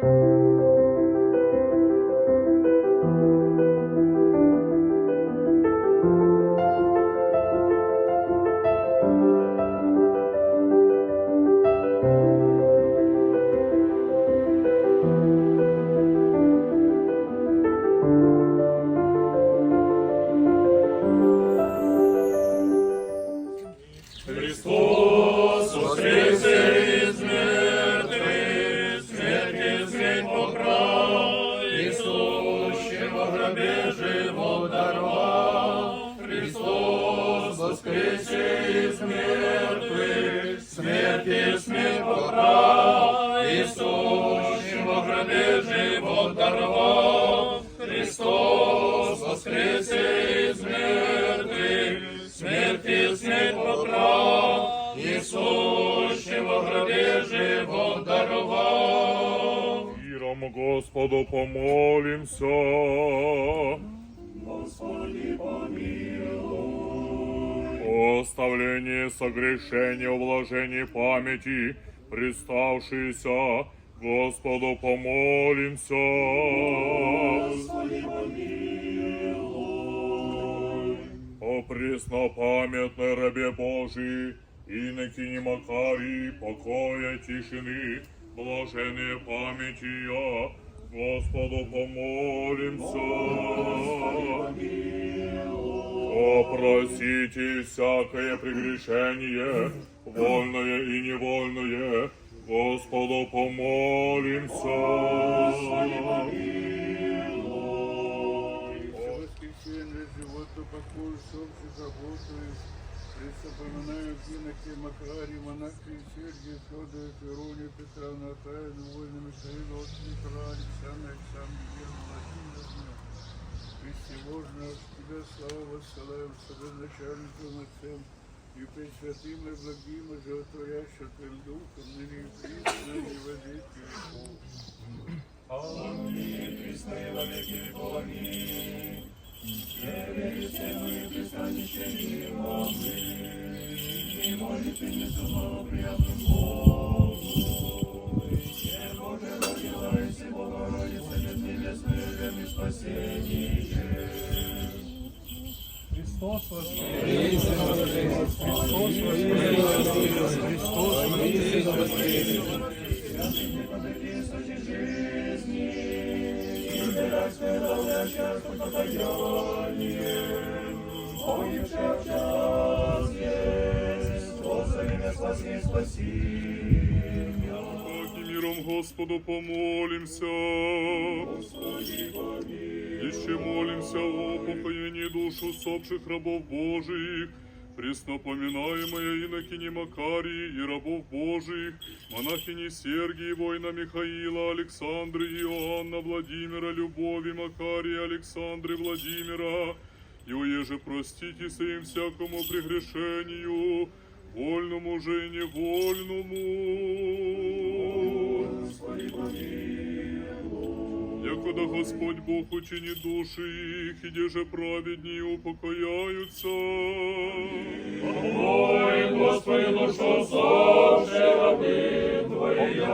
Христос Миром Господу помолимся. Господи помилуй. Оставление согрешения, ублажение памяти, приставшиеся, Господу помолимся. Господи помилуй. О преснопамятной рабе Божией, инокине Макарии, покоя, тишины, блаженные памяти я, Господу помолимся. Опросите всякое прегрешение, вольное и невольное, Господу помолимся. воскресенье животу покою, солнце заботою, Пресопоминаю Киноке, Макаре, Монахе, Сергия, Федора, Веронию, Петра, Наталью, Вольна, Михаила, от Петра, Александра, Александра, Германа, Владимира, Христе Божьего, от Тебя славу воссылаем, с тобой начальником Отцем, и пресвятым и благим, и животворящим Твоим Духом, ныне и присно, и во веки веков. Аминь, Христе, во веки веков, аминь. Верите мы, пристанище мимо мы, и молитвы несу приятным Богу. Все Боже, родилась, и Богородица, без небесной, и спасение. Христос воскрес! Христос воскрес! Господу помолимся. Еще молимся о упокоении душ усопших рабов Божиих, преснопоминаемая инокини Макарии и рабов Божиих, монахини Сергии, воина Михаила, Александры, Иоанна, Владимира, Любови, Макария, Александры, Владимира, и уеже простите им всякому прегрешению, вольному же и невольному. Якода Господь Бог учини души их, и же праведні упокояются. Ой, Господи, душу совши раби Твоя,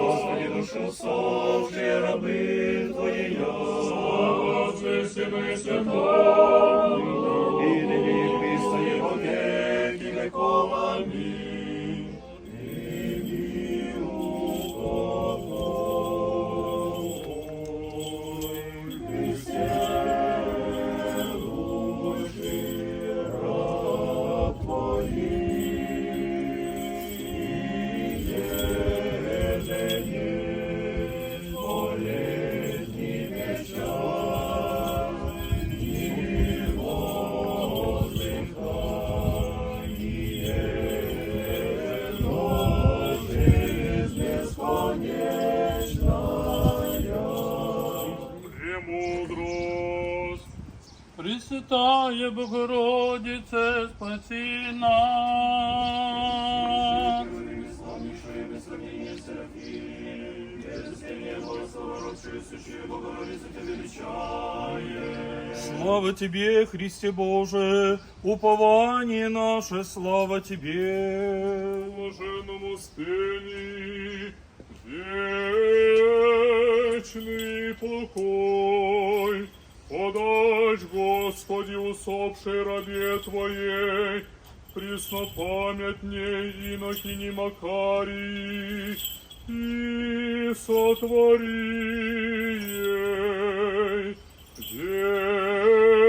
Господи, душу совши раби Твоя, слава Отцу и Сыну и Святому, Пресвятая Богородице, спаси нас. Слава Тебе, Христе Боже, упование наше, слава Тебе. Блаженному спении, вечный покой, подай Подашь, Господи, усопшей рабе Твоей, преснопамятней инокини Макарии, и сотвори ей. Вечную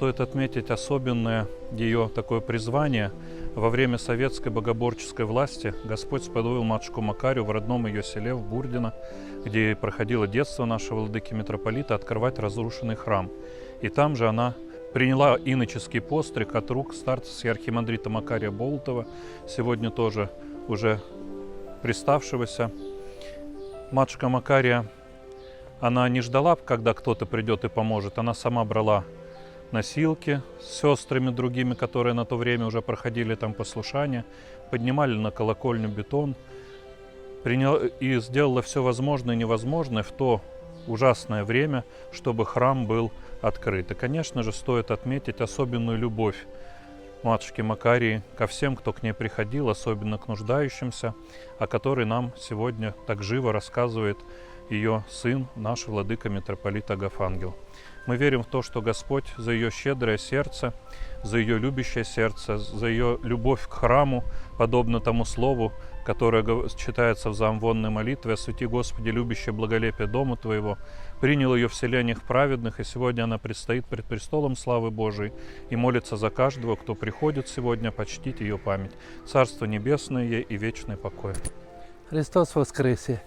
Стоит отметить особенное ее такое призвание. Во время советской богоборческой власти Господь сподобил матушку Макарию в родном ее селе в Бурдино, где проходило детство нашего владыки митрополита, открывать разрушенный храм. И там же она приняла иноческий постриг от рук старца архимандрита Макария Болтова, сегодня тоже уже приставшегося. Матушка Макария, она не ждала, когда кто-то придет и поможет, она сама брала носилки с сестрами другими, которые на то время уже проходили там послушание, поднимали на колокольню бетон, принял, и сделала все возможное и невозможное в то ужасное время, чтобы храм был открыт. И, конечно же, стоит отметить особенную любовь матушки Макарии ко всем, кто к ней приходил, особенно к нуждающимся, о которой нам сегодня так живо рассказывает ее сын, наш владыка митрополит Агафангел. Мы верим в то, что Господь за ее щедрое сердце, за ее любящее сердце, за ее любовь к храму, подобно тому слову, которое читается в замвонной молитве «Освети, Господи, любящее благолепие дома Твоего», принял ее в селениях праведных, и сегодня она предстоит пред престолом славы Божией и молится за каждого, кто приходит сегодня почтить ее память. Царство Небесное ей и вечный покой. Христос Воскресе!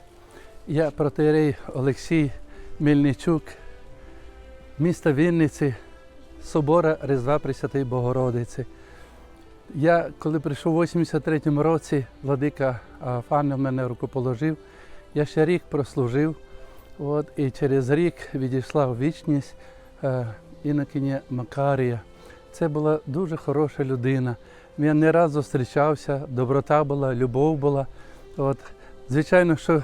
Я протеєрей Олексій Мельничук, міста Вінниці, собора Різдва Пресвятої Богородиці. Я, коли прийшов у 83-му році, владика Фанна мене рукоположив, я ще рік прослужив, от, і через рік відійшла в вічність е, інокиня Макарія. Це була дуже хороша людина. Він не раз зустрічався, доброта була, любов була. От, звичайно, що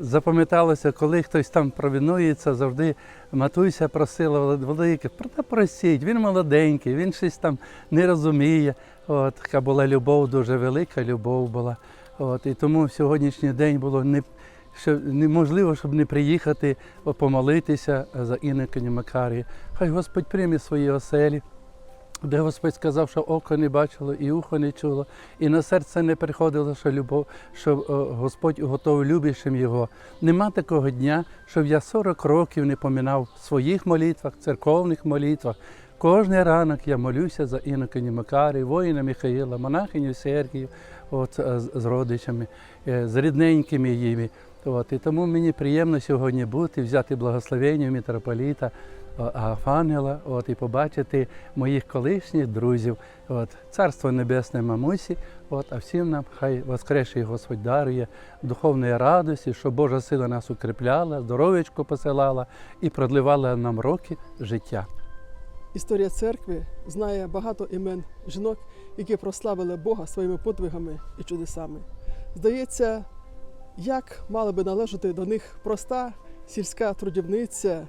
запам'яталося, коли хтось там провінується, завжди матуся просила велике, проте простіть, він молоденький, він щось там не розуміє. От, така була любов, дуже велика любов була. От, і тому в сьогоднішній день було не, що неможливо, щоб не приїхати помолитися за інокині Макарії. Хай Господь прийме свої оселі де Господь сказав, що око не бачило, і ухо не чуло, і на серце не приходило, що любов, що е, Господь готовий любящим його. Нема такого дня, щоб я 40 років не поминав в своїх молитвах, церковних молитвах. Кожний ранок я молюся за інокині Макарі, воїна Михаїла, монахиню Сергію, от, е, з родичами, е, з рідненькими їми. От, і тому мені приємно сьогодні бути, взяти благословення митрополіта, Агафангела, от, і побачити моїх колишніх друзів. От, Царство Небесне мамусі, от, а всім нам хай воскресший Господь дарує духовної радості, щоб Божа сила нас укріпляла, здоров'ячко посилала і продливала нам роки життя. Історія церкви знає багато імен жінок, які прославили Бога своїми подвигами і чудесами. Здається, як мала би належати до них проста сільська трудівниця,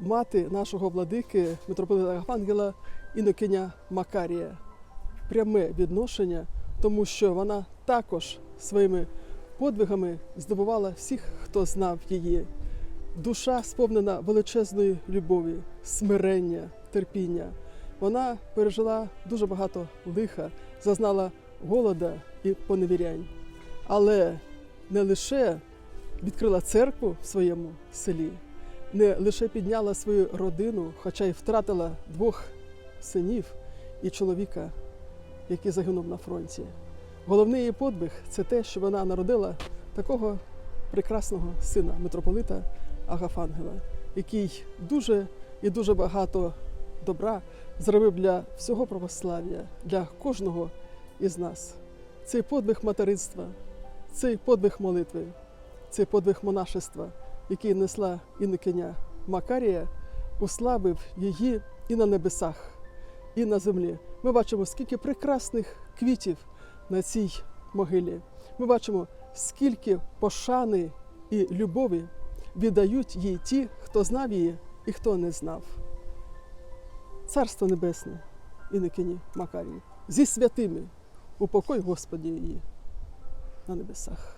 мати нашого владики митрополита Ангела Інокиня Макарія. Пряме відношення, тому що вона також своїми подвигами здобувала всіх, хто знав її. Душа сповнена величезної любові, смирення, терпіння. Вона пережила дуже багато лиха, зазнала голода і поневірянь. Але не лише відкрила церкву в своєму селі, не лише підняла свою родину, хоча й втратила двох синів і чоловіка, який загинув на фронті. Головний її подвиг це те, що вона народила такого прекрасного сина митрополита Агафангела, який дуже і дуже багато добра зробив для всього православ'я, для кожного із нас. Цей подвиг материнства, цей подвиг молитви, цей подвиг монашества, який несла інокиня Макарія, уславив її і на небесах, і на землі. Ми бачимо, скільки прекрасних квітів на цій могилі. Ми бачимо, скільки пошани і любові віддають їй ті, хто знав її і хто не знав. Царство Небесне, інокині Макарії, зі святими, упокой Господі її на небесах.